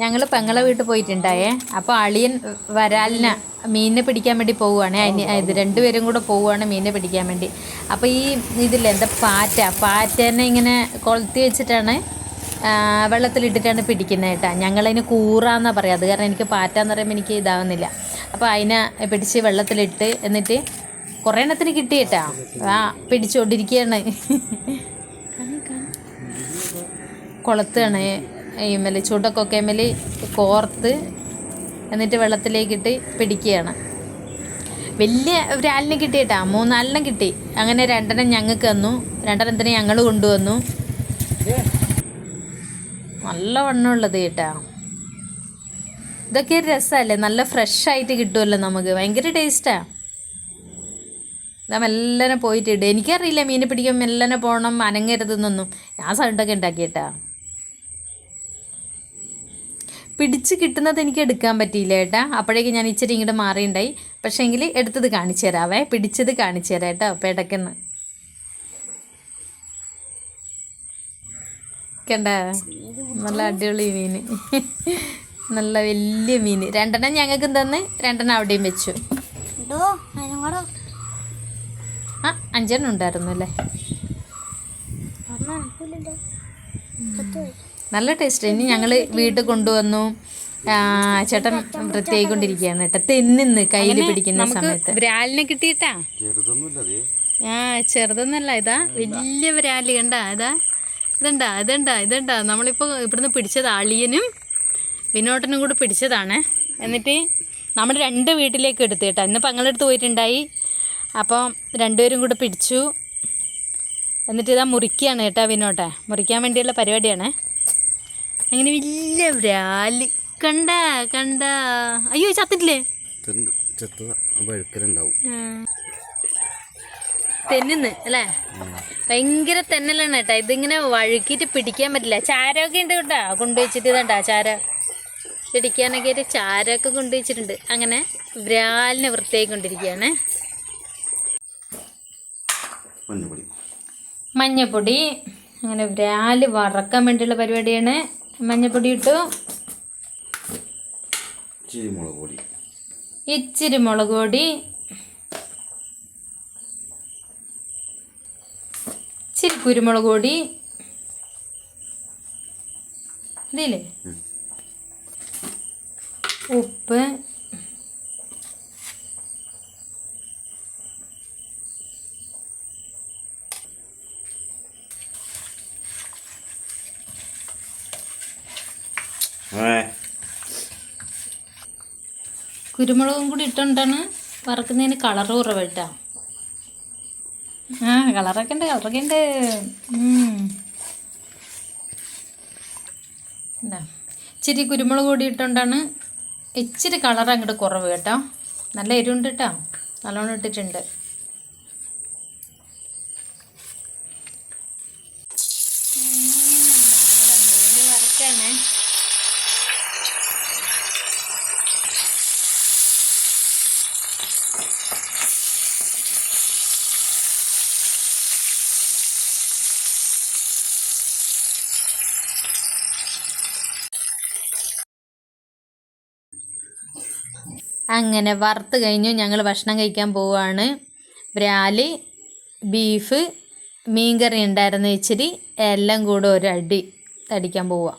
ഞങ്ങൾ പെങ്ങളെ വീട്ടിൽ പോയിട്ടുണ്ടായേ. അപ്പോൾ അളിയൻ വരാലിന മീനിനെ പിടിക്കാൻ വേണ്ടി പോവുകയാണ്. അതിന് ഇത് രണ്ടുപേരും കൂടെ പോവുകയാണ് മീനിനെ പിടിക്കാൻ വേണ്ടി. അപ്പോൾ ഈ ഇതില്ലേ എന്താ പാറ്റ? പാറ്റേനെ ഇങ്ങനെ കൊളുത്തി വെച്ചിട്ടാണ് വെള്ളത്തിലിട്ടിട്ടാണ് പിടിക്കുന്നത് കേട്ടോ. ഞങ്ങളതിന് കൂറാന്നാണ് പറയുക അത് കാരണം എനിക്ക് പാറ്റ എന്ന് പറയുമ്പോൾ എനിക്ക് ഇതാവുന്നില്ല. അപ്പോൾ അതിനെ പിടിച്ച് വെള്ളത്തിലിട്ട് എന്നിട്ട് കുറേ എണ്ണത്തിന് കിട്ടി കേട്ടാ. ആ പിടിച്ചുകൊണ്ടിരിക്കുകയാണ് കുളത്താണ്. ഈ മേലെ ചൂടക്കൊക്കെ മേലെ കോർത്ത് എന്നിട്ട് വെള്ളത്തിലേക്കിട്ട് പിടിക്കുകയാണ്. വലിയ ഒരാളിനെ കിട്ടിയിട്ടാ മൂന്നാലിനെ കിട്ടി. അങ്ങനെ രണ്ടെണ്ണം ഞങ്ങൾക്ക് തന്നു. രണ്ടെണ്ണത്തിന് ഞങ്ങൾ കൊണ്ടുവന്നു? നല്ല വണ്ണമുള്ളത് കേട്ടാ. ഇതൊക്കെ രസമല്ലേ? നല്ല ഫ്രഷ് ആയിട്ട് കിട്ടുമല്ലോ നമുക്ക്. ഭയങ്കര ടേസ്റ്റാ ഞാൻ മെല്ലനെ പോയിട്ടിട്ട് എനിക്കറിയില്ല മീനെ പിടിക്കാൻ മെല്ലനെ പോകണം അനങ്ങരുതെന്നൊന്നും. ഞാൻ സൗണ്ടൊക്കെ ഉണ്ടാക്കിയിട്ടാ. പിടിച്ച് കിട്ടുന്നത് എനിക്ക് എടുക്കാൻ പറ്റിയില്ല ഏട്ടാ. അപ്പോഴേക്കും ഞാൻ ഇച്ചിരി ഇങ്ങോട്ട് മാറിയുണ്ടായി. പക്ഷേ എങ്കിൽ എടുത്തത് കാണിച്ചു തരാവേ. പിടിച്ചത് കാണിച്ചു തരാം കേട്ടോ. അപ്പോൾ ഇടയ്ക്കെന്ന്. കണ്ട? നല്ല അടിപൊളി മീൻ നല്ല വലിയ മീൻ രണ്ടെണ്ണം ഞങ്ങൾക്ക് തന്ന് രണ്ടെണ്ണം അവിടെയും വെച്ചു. ആ അഞ്ചെണ്ണം ഉണ്ടായിരുന്നു അല്ലേ? നല്ല ടേസ്റ്റ് ഇനി ഞങ്ങൾ വീട്ടിൽ കൊണ്ടുവന്നു. ചേട്ടൻ വൃത്തിയായിക്കൊണ്ടിരിക്കുകയാണ് കേട്ടോ. തെന്നിന്ന് കയ്യിൽ പിടിക്കുന്ന സമയത്ത്. വിരാലിനെ കിട്ടിയിട്ടാ? ആ ചെറുതൊന്നല്ല ഇതാ വലിയ വിരാലി കണ്ടാ? ഇതാ. ഇതുണ്ടാ ഇതുണ്ടാ ഇതുണ്ടാ. നമ്മളിപ്പോൾ ഇവിടുന്ന് പിടിച്ചത് അളിയനും വിനോട്ടനും കൂടെ പിടിച്ചതാണ്. എന്നിട്ട് നമ്മൾ രണ്ട് വീട്ടിലേക്ക് എടുത്തു കേട്ടോ. ഇന്ന് പങ്ങളെടുത്ത് പോയിട്ടുണ്ടായി. അപ്പോൾ രണ്ടുപേരും കൂടെ പിടിച്ചു. എന്നിട്ട് ഇതാ മുറിക്കുകയാണ് കേട്ടോ വിനോട്ടെ. മുറിക്കാൻ വേണ്ടിയുള്ള പരിപാടിയാണ്. അങ്ങനെ വലിയ വ്രാലി കണ്ട കണ്ട. അയ്യോ ചത്തിട്ടില്ലേ? തെന്നിന്ന് അല്ലേ? ഭയങ്കര തെന്നലാണ് കേട്ടാ. ഇതിങ്ങനെ വഴുക്കിയിട്ട് പിടിക്കാൻ പറ്റില്ല. ചാരമൊക്കെ ഉണ്ട് കേട്ടാ. കൊണ്ടുവച്ചിട്ട് ഇതണ്ടാ ചാര. പിടിക്കാനൊക്കെ ആയിട്ട് ചാരമൊക്കെ കൊണ്ടുവച്ചിട്ടുണ്ട്. അങ്ങനെ വ്രാലിനെ വൃത്തിയായിക്കൊണ്ടിരിക്കുകയാണ് മഞ്ഞപ്പൊടി. മഞ്ഞപ്പൊടി. അങ്ങനെ വ്രാൽ വറക്കാൻ വേണ്ടിയുള്ള പരിപാടിയാണ്. മഞ്ഞപ്പൊടി ഇട്ടു ഇച്ചിരി മുളക് പൊടി ഇച്ചിരി മുളക് പൊടി ഇച്ചിരി കുരുമുളക് പൊടി ഇതില്ലേ ഉപ്പ്. കുരുമുളകും കൂടി ഇട്ടുകൊണ്ടാണ് വറക്കുന്നതിന് കളർ കുറവ് ആ കളറൊക്കെ ഉണ്ട് കളറൊക്കെ ഉണ്ട്. എന്താ. ഇച്ചിരി കുരുമുളക് കൂടി ഇട്ടുകൊണ്ടാണ് ഇച്ചിരി കളർ അങ്ങോട്ട് കുറവ് കേട്ടോ. നല്ല എരിവുണ്ട് കേട്ടോ. നല്ലോണം ഇട്ടിട്ടുണ്ട്. വറക്കാണേ അങ്ങനെ വറുത്ത് കഴിഞ്ഞു ഞങ്ങൾ ഭക്ഷണം കഴിക്കാൻ പോവുകയാണ് ബ്രാലി ബീഫ് മീൻകറി ഉണ്ടായിരുന്നു ഇച്ചിരി എല്ലാം കൂടെ ഒരു അടി അടിക്കാൻ പോവുക